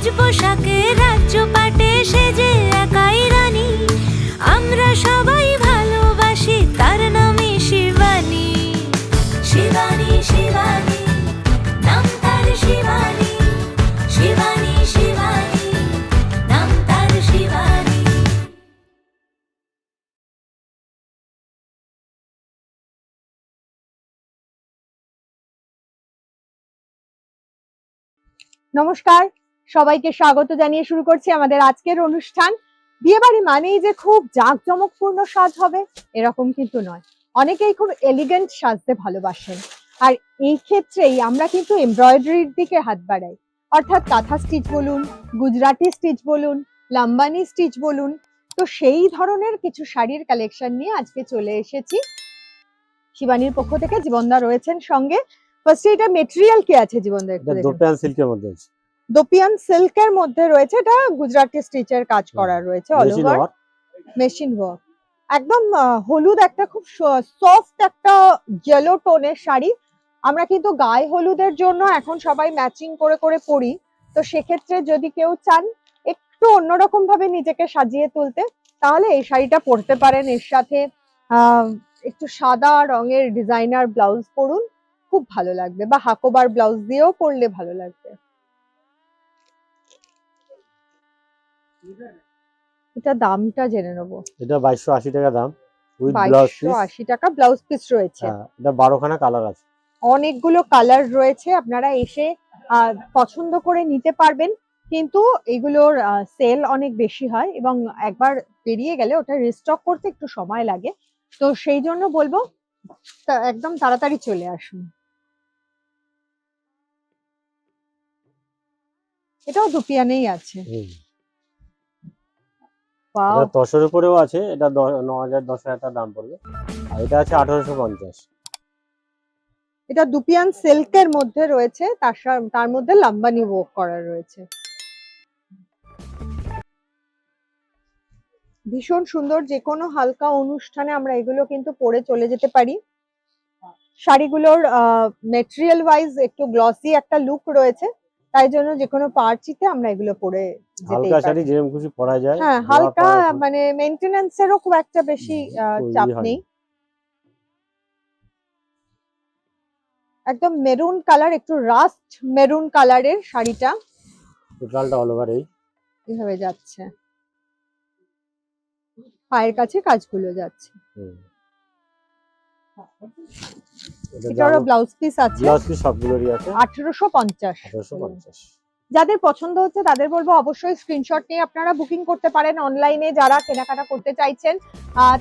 সাজ পোশাকে রাজ্য পাটে সেজে একাই রানী। আমরা সবাই ভালোবাসি, তার নামই শিবানী। শিবানী শিবানী, নাম শিবানী। শিবানী শিবানী, নাম তার শিবানী। নমস্কার। সবাইকে স্বাগত জানিয়ে শুরু করছি আমাদের আজকের অনুষ্ঠান। বিয়েবাড়ি মানেই যে খুব জাঁকজমকপূর্ণ সাজ হবে এরকম কিন্তু নয়। অনেকেই খুব এলিগেন্ট সাজতে ভালোবাসেন। আর এই ক্ষেত্রেই আমরা কিন্তু এমব্রয়ডারির দিকে হাত বাড়াই। অর্থাৎ কাঁথা স্টিচ বলুন গুজরাটি স্টিচ বলুন লাম্বানি স্টিচ বলুন তো সেই ধরনের কিছু শাড়ির কালেকশন নিয়ে আজকে চলে এসেছি। শিবানীর পক্ষ থেকে জীবনদা রয়েছেন সঙ্গে। ফার্স্টে এটা মেটেরিয়াল কি আছে জীবনদা একটু দেখুন। সিল্কের মধ্যে আছে। দোপিয়ান সিল্কের মধ্যে রয়েছে এটা গুজরাটি স্টিচের কাজ করা রয়েছে all machine over machine work একদম হলুদ একটা খুব সফট একটা ইয়েলো টোনের শাড়ি। আমরা কিন্তু গায়ে হলুদের জন্য এখন সবাই ম্যাচিং করে করে পরি। তো সেক্ষেত্রে যদি কেউ চান একটু অন্যরকম ভাবে নিজেকে সাজিয়ে তুলতে তাহলে এই শাড়িটা পরতে পারেন। এর সাথে আহ, একটু সাদা রঙের ডিজাইনার ব্লাউজ পরুন খুব ভালো লাগবে। বা হাকোবার ব্লাউজ দিয়েও পরলে ভালো লাগবে। এটা দামটা জেনে নেব। এটা বাইশশো আশি টাকা দাম উইথ ব্লাউজ পিস আশি টাকা ব্লাউজ পিস রয়েছে। এটা বারোখানা কালার আছে। অনেকগুলো কালার রয়েছে আপনারা এসে পছন্দ করে নিতে পারবেন। কিন্তু এগুলোর সেল অনেক বেশি হয় এবং একবার বেরিয়ে গেলে ওটা রিস্টক করতে একটু সময় লাগে। তো সেই জন্য বলব তা- একদম তাড়াতাড়ি চলে আসুন। এটাও দুপিয়ানেই আছে। এটা দশের উপরেও আছে এটা ন হাজার দশ হাজার দাম পড়বে। আর এটা আছে আঠারোশো পঞ্চাশ। এটা দুপিয়ান সিল্কের মধ্যে রয়েছে তার তার মধ্যে লাম্বানি ওয়ার্ক করা রয়েছে। ভীষণ সুন্দর যে কোনো হালকা অনুষ্ঠানে আমরা এগুলো কিন্তু পরে চলে যেতে পারি। শাড়িগুলোর মেটেরিয়াল ওয়াইজ একটু গ্লসি একটা লুক রয়েছে। তাই জন্য যে কোনো পার্টিতে আমরা এগুলো পরে হালকা পারি। শাড়ি যেরকম খুশি পরা যায় হ্যাঁ হালকা মানে মেনটেনেন্সেরও খুব একটা বেশি চাপ নেই। একদম মেরুন কালার একটু রাস্ট মেরুন কালারের শাড়িটা। টোটালটা অল ওভার এই। এভাবে যাচ্ছে। পায়ের কাছে কাজগুলো যাচ্ছে। হুম। এটারও ব্লাউজ পিস আছে। ব্লাউজ পিস সবগুলোরই আছে। আঠেরোশো পঞ্চাশ। আঠারোশো পঞ্চাশ। যাদের পছন্দ হচ্ছে তাদের বলব অবশ্যই স্ক্রিনশট নিয়ে আপনারা বুকিং করতে পারেন অনলাইনে যারা কেনাকাটা করতে চাইছেন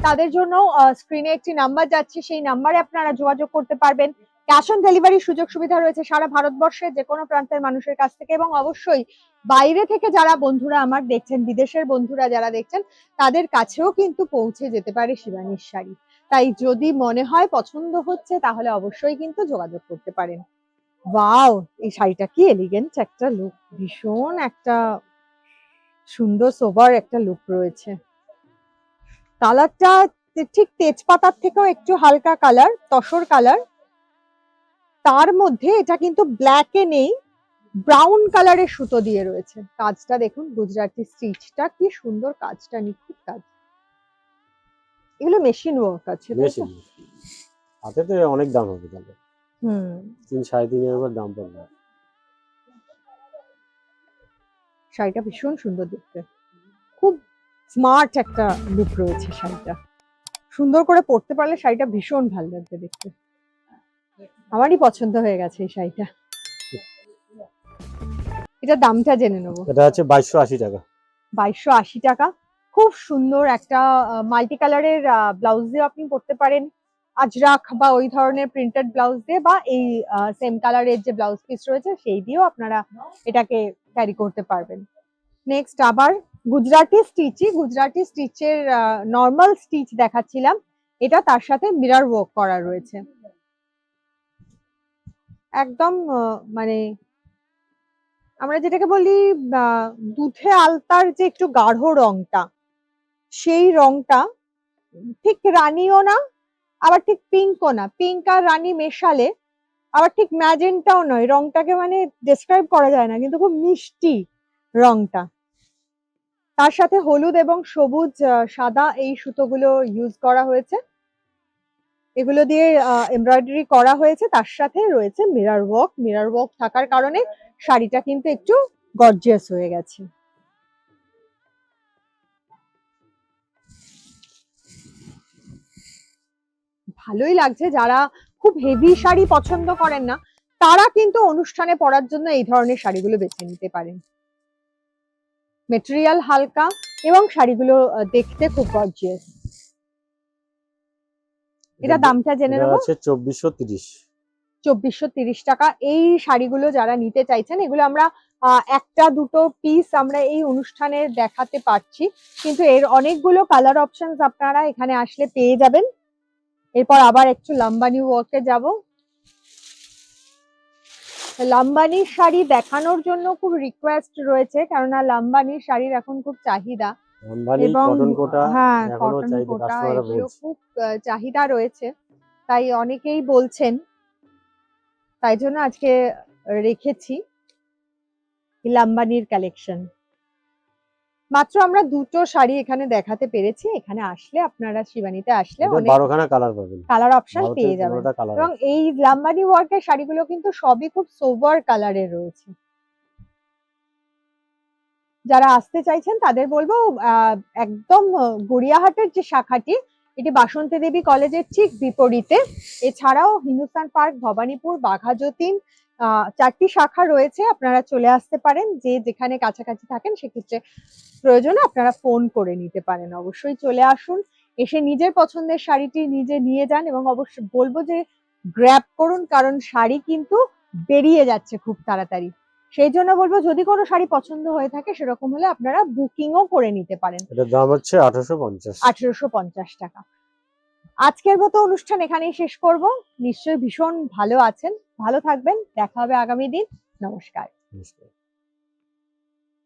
তাদের জন্য স্ক্রিনে একটি নাম্বার যাচ্ছে। সেই নাম্বারে আপনারা যোগাযোগ করতে পারবেন। ক্যাশ অন ডেলিভারির সুযোগ সুবিধা রয়েছে সারা ভারতবর্ষে যে কোনো প্রান্তের মানুষের কাছ থেকে। এবং অবশ্যই বাইরে থেকে যারা বন্ধুরা আমার দেখছেন বিদেশের বন্ধুরা যারা দেখছেন তাদের কাছেও কিন্তু পৌঁছে যেতে পারে শিবানীর শাড়ি। তাই যদি মনে হয় পছন্দ হচ্ছে, তাহলে অবশ্যই কিন্তু যোগাযোগ করতে পারেন। ওয়াও! এই শাড়িটা কি এলিগেন্ট একটা লুক ভীষণ একটা সুন্দর সোবার একটা লুক রয়েছে। কালারটা ঠিক তেজপাতার থেকেও একটু হালকা কালার, তসর কালার। তার মধ্যে এটা কিন্তু ব্ল্যাকে নেই ব্রাউন কালারের সুতো দিয়ে রয়েছে। কাজটা দেখুন, গুজরাটি স্টিচটা কি সুন্দর কাজটা, নিখুঁত কাজ। এগুলো মেশিন ওয়ার্ক আছে তো? হাতে তো অনেক দাম হবে তাহলে। হুম। তিন সাড়ে তিনের উপর দাম পড়বে। শাড়িটা ভীষণ সুন্দর দেখতে। খুব স্মার্ট একটা লুক রয়েছে শাড়িটা। সুন্দর করে পরতে পারলে শাড়িটা ভীষণ ভালো লাগবে দেখতে। আমারই পছন্দ হয়ে গেছে এই শাড়িটা। এটা দামটা জেনে নেব। এটা আছে বাইশশো আশি টাকা। বাইশশো আশি টাকা। খুব সুন্দর একটা মাল্টি কালারের ব্লাউজ দিয়ে আপনি পরতে পারেন। আজরাক বা ওই ধরনের প্রিন্টেড ব্লাউজ দিয়ে বা এই সেম কালারের যে ব্লাউজ পিস রয়েছে সেই দিয়েও আপনারা এটাকে ক্যারি করতে পারবেন। নেক্সট আবার গুজরাটি স্টিচই গুজরাটি স্টিচের নর্মাল স্টিচ দেখাচ্ছিলাম। এটা তার সাথে মিরর ওয়ার্ক করা রয়েছে। একদম মানে আমরা যেটাকে বলি দুধে আলতার যে একটু গাঢ় রংটা সেই রংটা ঠিক রানিও না, আবার ঠিক পিঙ্কও না। পিঙ্ক আর রানী মেশালে, আবার ঠিক ম্যাজেন্টাও নয়। রংটাকে মানে ডেসক্রাইব করা যায় না, কিন্তু খুব মিষ্টি রংটা। তার সাথে হলুদ এবং সবুজ সাদা এই সুতোগুলো ইউজ করা হয়েছে। এগুলো দিয়ে এমব্রয়ডারি করা হয়েছে। তার সাথে রয়েছে মিরার ওয়ার্ক মিরার ওয়ার্ক থাকার কারণে শাড়িটা কিন্তু একটু গর্জিয়াস হয়ে গেছে। ভালোই লাগছে। যারা খুব হেভি শাড়ি পছন্দ করেন না তারা কিন্তু অনুষ্ঠানে পরার জন্য এই ধরনের শাড়িগুলো বেছে নিতে পারেন। মেটেরিয়াল হালকা এবং শাড়িগুলো দেখতে খুব গর্জিয়াস এটা দামটা জেনে নেব? আছে চব্বিশশো তিরিশ। চব্বিশশো তিরিশ টাকা। এই শাড়িগুলো যারা নিতে চাইছেন এগুলো আমরা একটা দুটো পিস আমরা এই অনুষ্ঠানে দেখাতে পারছি। কিন্তু এর অনেকগুলো কালার অপশনস আপনারা এখানে আসলে পেয়ে যাবেন। এরপর আবার একটু লাম্বানি ওয়ার্কে যাব। লাম্বানির শাড়ি দেখানোর জন্য খুব রিকোয়েস্ট রয়েছে কেননা লাম্বানির শাড়ির এখন খুব চাহিদা। এবং হ্যাঁ কটন কোটা এগুলো খুব চাহিদা রয়েছে তাই অনেকেই বলছেন। তাই জন্য আজকে রেখেছি লাম্বানির কালেকশন মাত্র আমরা দুটো শাড়ি এখানে দেখাতে পেরেছি। এখানে আসলে আপনারা শিবানীতে আসলে বারোখানা কালার পাবেন। কালার অপশন পেয়ে যাবেন। এবং এই লাম্বানি ওয়ার্কের শাড়িগুলো কিন্তু সবই খুব সোবার কালারের রয়েছে। যারা আসতে চাইছেন তাদের বলব আহ, একদম গড়িয়াহাটের যে শাখাটি এটি বাসন্তী দেবী কলেজের ঠিক বিপরীতে। এছাড়াও হিন্দুস্তান পার্ক ভবানীপুর বাঘা যতীন চারটি শাখা রয়েছে আপনারা চলে আসতে পারেন যে যেখানে কাছাকাছি থাকেন সেক্ষেত্রে প্রয়োজনে আপনারা ফোন করে নিতে পারেন। অবশ্যই চলে আসুন এসে নিজের পছন্দের শাড়িটি নিজে নিয়ে যান এবং অবশ্যই বলব যে গ্র্যাব করুন কারণ শাড়ি কিন্তু বেরিয়ে যাচ্ছে খুব তাড়াতাড়ি। সেই জন্য বলব যদি কোনো শাড়ি পছন্দ হয়ে থাকে সেরকম হলে আপনারা বুকিংও করে নিতে পারেন। এটার দাম হচ্ছে আঠারোশো পঞ্চাশ। আঠেরোশো পঞ্চাশ টাকা। আজকের মতো অনুষ্ঠান এখানেই শেষ করব। নিশ্চয়ই ভীষণ ভালো আছেন। ভালো থাকবেন দেখা হবে আগামী দিন। নমস্কার। নমস্কার।